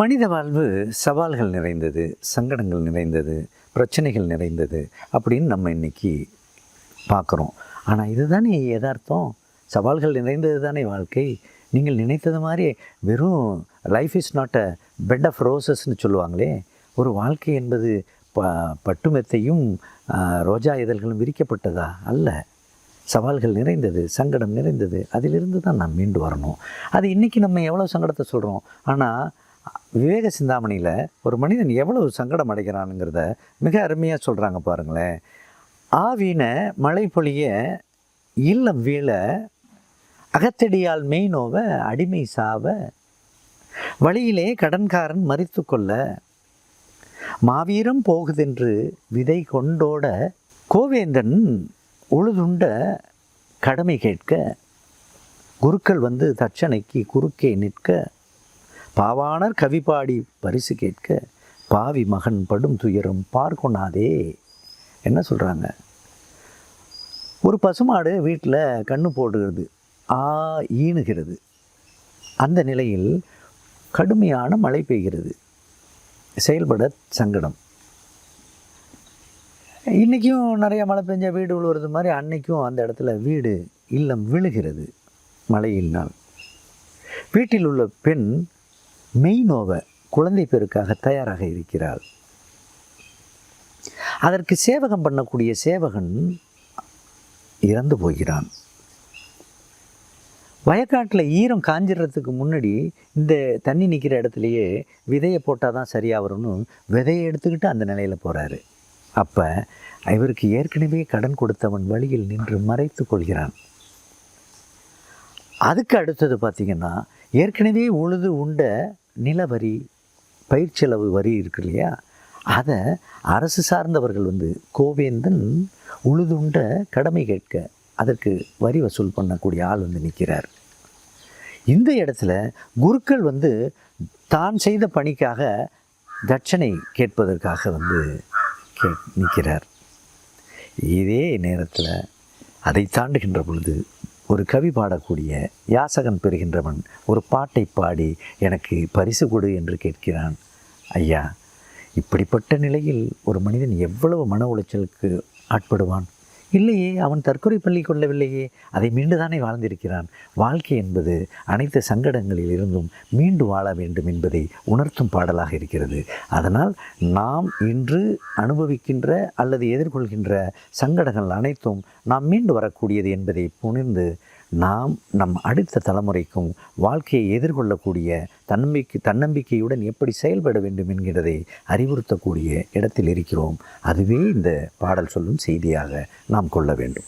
மனித வாழ்வு சவால்கள் நிறைந்தது சங்கடங்கள் நிறைந்தது பிரச்சனைகள் நிறைந்தது அப்படின்னு நம்ம இன்னைக்கு பார்க்குறோம். ஆனால் இதுதானே யதார்த்தம்? சவால்கள் நிறைந்தது தானே வாழ்க்கை? நீங்கள் நினைத்தது மாதிரி வெறும் life is not a bed of ரோசஸ்னு சொல்லுவாங்களே ஒரு வாழ்க்கை என்பது ப பட்டுமெத்தையும் ரோஜா இதழ்களும் விரிக்கப்பட்டதா? அல்ல. சவால்கள் நிறைந்தது சங்கடம் நிறைந்தது அதிலிருந்து தான் நாம் மீண்டு வரணும். அது இன்றைக்கி நம்ம எவ்வளோ சங்கடத்தை சொல்கிறோம் ஆனால் விவேக சிந்தாமணியில் ஒரு மனிதன் எவ்வளவு சங்கடம் அடைகிறானுங்கிறத மிக அருமையாக சொல்கிறாங்க பாருங்களேன். ஆவின மழை பொழிய இல்லம் வீழ அகத்தடியால் மெய்னோவ அடிமை சாவ வழியிலே கடன்காரன் மறித்து கொள்ள மாவீரம் போகுதென்று விதை கொண்டோட கோவேந்தன் உழுதுண்ட கடமை கேட்க குருக்கள் வந்து தட்சணைக்கு குறுக்கே நிற்க பாவாணர் கவி பாடி பரிசு கேட்க பாவி மகன் படும் துயரம் பார்க்கொண்ணாதே என்ன சொல்கிறாங்க ஒரு பசுமாடு வீட்டில் கண்ணு போடுகிறது ஆ ஈணுகிறது அந்த நிலையில் கடுமையான மழை பெய்கிறது. செயல்பட சங்கடம். இன்றைக்கும் நிறைய மழை பெஞ்ச வீடு விழுவுறது மாதிரி அன்னைக்கும் அந்த இடத்துல வீடு இல்லம் விழுகிறது மழையினால் வீட்டில் உள்ள பெண் மெய்னோவை குழந்தை பேருக்காக தயாராக இருக்கிறாள். அதற்கு சேவகம் பண்ணக்கூடிய சேவகன் இறந்து போகிறான். வயக்காட்டில் ஈரம் காஞ்சிடுறதுக்கு முன்னாடி இந்த தண்ணி நிற்கிற இடத்துலையே விதையை போட்டால் தான் சரியாக வரும்னு விதையை எடுத்துக்கிட்டு அந்த நிலையில் போகிறாரு அப்போ இவருக்கு ஏற்கனவே கடன் கொடுத்தவன் வழியில் நின்று மறைத்து கொள்கிறான். அதுக்கு அடுத்தது பார்த்திங்கன்னா ஏற்கனவே உழுது உண்ட நிலவரி பயிர்ச்செலவு வரி இருக்கு இல்லையா அதை அரசு சார்ந்தவர்கள் வந்து கோவேந்தன் உழுதுண்ட கடமை கேட்க அதற்கு வரி வசூல் பண்ணக்கூடிய ஆள் வந்து நிற்கிறார் இந்த இடத்துல குருக்கள் வந்து தான் செய்த பணிக்காக தட்சணை கேட்பதற்காக வந்து கே நிற்கிறார் இதே நேரத்தில் அதை தாண்டுகின்ற பொழுது ஒரு கவி பாடக்கூடிய யாசகன் பெறுகின்றவன் ஒரு பாட்டை பாடி எனக்கு பரிசு கொடு என்று கேட்கிறான். ஐயா இப்படிப்பட்ட நிலையில் ஒரு மனிதன் எவ்வளவு மன உளைச்சலுக்கு ஆட்படுவான்? இல்லையே அவன் தற்கொலை பள்ளி கொள்ளவில்லையே. அதை மீண்டுதானே வாழ்ந்திருக்கிறான். வாழ்க்கை என்பது அனைத்து சங்கடங்களில் இருந்தும் மீண்டு வாழ வேண்டும் என்பதை உணர்த்தும் பாடலாக இருக்கிறது. அதனால் நாம் இன்று அனுபவிக்கின்ற அல்லது எதிர்கொள்கின்ற சங்கடங்கள் அனைத்தும் நாம் மீண்டு வரக்கூடியது என்பதை புணர்ந்து நாம் நம் அடுத்த தலைமுறைக்கும் வாழ்க்கையை எதிர்கொள்ளக்கூடிய தன்னம்பிக்கை தன்னம்பிக்கையுடன் எப்படி செயல்பட வேண்டும் என்கிறதை அறிவுறுத்தக்கூடிய இடத்தில் இருக்கிறோம். அதுவே இந்த பாடல் சொல்லும் செய்தியாக நாம் கொள்ள வேண்டும்.